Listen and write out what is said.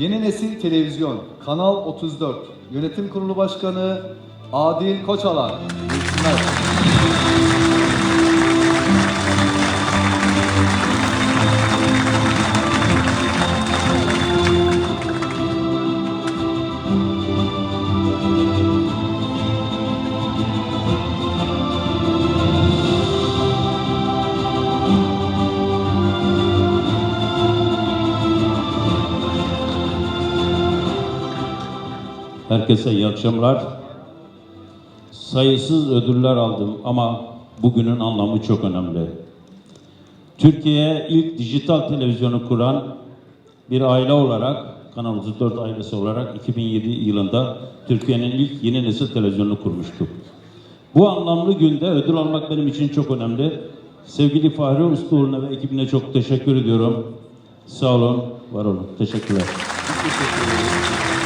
Yeni Nesil Televizyon, Kanal 34, Yönetim Kurulu Başkanı Adil Koçalan. Herkese iyi akşamlar. Sayısız ödüller aldım ama bugünün anlamı çok önemli. Türkiye'ye ilk dijital televizyonu kuran bir aile olarak, Kanal 34 ailesi olarak 2007 yılında Türkiye'nin ilk yeni nesil televizyonunu kurmuştuk. Bu anlamlı günde ödül almak benim için çok önemli. Sevgili Fahri Usluoğlu'na ve ekibine çok teşekkür ediyorum. Sağ olun, var olun. Teşekkürler. Teşekkür.